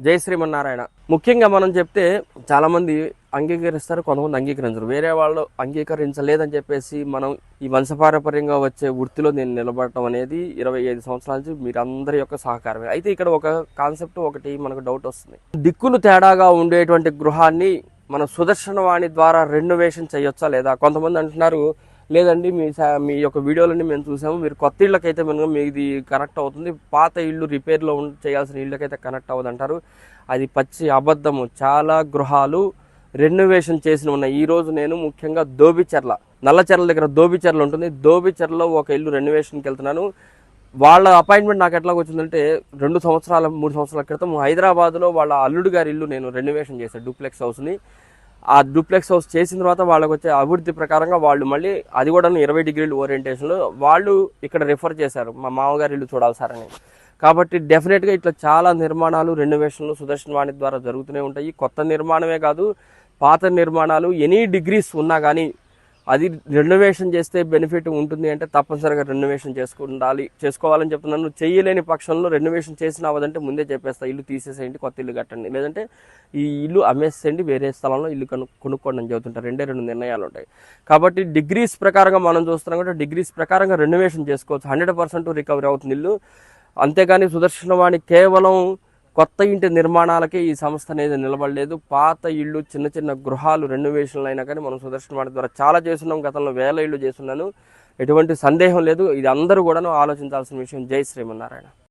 జై శ్రీమన్నారాయణ. ముఖ్యంగా మనం చెప్తే చాలామంది అంగీకరిస్తారు కొంతమంది అంగీకరించరు. వేరే వాళ్ళు అంగీకరించలేదని చెప్పేసి మనం ఈ వంశపారపర్యంగా వచ్చే వృత్తిలో నేను నిలబడటం అనేది ఇరవై ఐదు సంవత్సరాల నుంచి మీరందరి యొక్క సహకారమే. అయితే ఇక్కడ ఒక కాన్సెప్ట్ ఒకటి మనకు డౌట్ వస్తుంది. దిక్కులు తేడాగా ఉండేటువంటి గృహాన్ని మనం సుదర్శనవాణి ద్వారా రెనోవేషన్ చేయొచ్చా లేదా? కొంతమంది అంటున్నారు లేదండి మీ మీ యొక్క వీడియోలని మేము చూసాము. మీరు కొత్త ఇళ్ళకైతే మనం మీది కనెక్ట్ అవుతుంది. పాత ఇల్లు రిపేర్లో ఉం- చేయాల్సిన ఇళ్ళకైతే కనెక్ట్ అవ్వదు అంటారు అది పచ్చి అబద్ధము. చాలా గృహాలు రెనోవేషన్ చేసిన ఉన్నాయి. ఈరోజు నేను ముఖ్యంగా దోబిచెర్ల నల్లచెర్ల దగ్గర దోబిచెర్ల ఉంటుంది. దోబిచెర్లలో ఒక ఇల్లు రెనోవేషన్కి వెళ్తున్నాను. వాళ్ళ అపాయింట్మెంట్ నాకు ఎట్లా వచ్చిందంటే రెండు సంవత్సరాల మూడు సంవత్సరాల క్రితం హైదరాబాద్లో వాళ్ళ అల్లుడు గారి ఇల్లు నేను రెనోవేషన్ చేశాను డూప్లెక్స్ హౌస్ని. ఆ డూప్లెక్స్ హౌస్ చేసిన తర్వాత వాళ్ళకి వచ్చే అభివృద్ధి ప్రకారంగా వాళ్ళు మళ్ళీ అది కూడా ఇరవై డిగ్రీలు ఓరియంటేషన్లో వాళ్ళు ఇక్కడ రిఫర్ చేశారు. మా మామగారు ఇల్లు చూడాలి సార్ అని కాబట్టి డెఫినెట్గా ఇట్లా చాలా నిర్మాణాలు రెనోవేషన్లు సుదర్శన్ వాణి ద్వారా జరుగుతూనే ఉంటాయి. కొత్త నిర్మాణమే కాదు పాత నిర్మాణాలు ఎనీ డిగ్రీస్ ఉన్నా కానీ అది రెనోవేషన్ చేస్తే బెనిఫిట్ ఉంటుంది అంటే తప్పనిసరిగా రెనోవేషన్ చేసుకుండాలి చేసుకోవాలని చెప్తున్నాను. చేయలేని పక్షంలో రెనోవేషన్ చేసిన అవ్వదంటే ముందే చెప్పేస్తా ఇల్లు తీసేసేయండి కొత్త ఇల్లు కట్టండి. లేదంటే ఈ ఇల్లు అమ్మేసేయండి వేరే స్థలంలో ఇల్లు కను కొనుక్కోండి అని చెబుతుంటారు రెండే రెండు నిర్ణయాలు ఉంటాయి. కాబట్టి డిగ్రీస్ ప్రకారంగా మనం చూస్తున్నాం కాబట్టి డిగ్రీస్ ప్రకారంగా రెనోవేషన్ చేసుకోవచ్చు. హండ్రెడ్ పర్సెంట్ రికవరీ అవుతుంది ఇల్లు. అంతేగాని సుదర్శనవాణి కేవలం కొత్త ఇంటి నిర్మాణాలకే ఈ సంస్థ అనేది నిలబడలేదు. పాత ఇళ్ళు చిన్న చిన్న గృహాలు రెనోవేషన్లు అయినా కానీ మనం సుదర్శనవాణి ద్వారా చాలా చేస్తున్నాం. గతంలో వేల ఇళ్ళు చేస్తున్నాను. ఎటువంటి సందేహం లేదు. ఇది అందరూ కూడాను ఆలోచించాల్సిన విషయం. జై శ్రీమన్నారాయణ.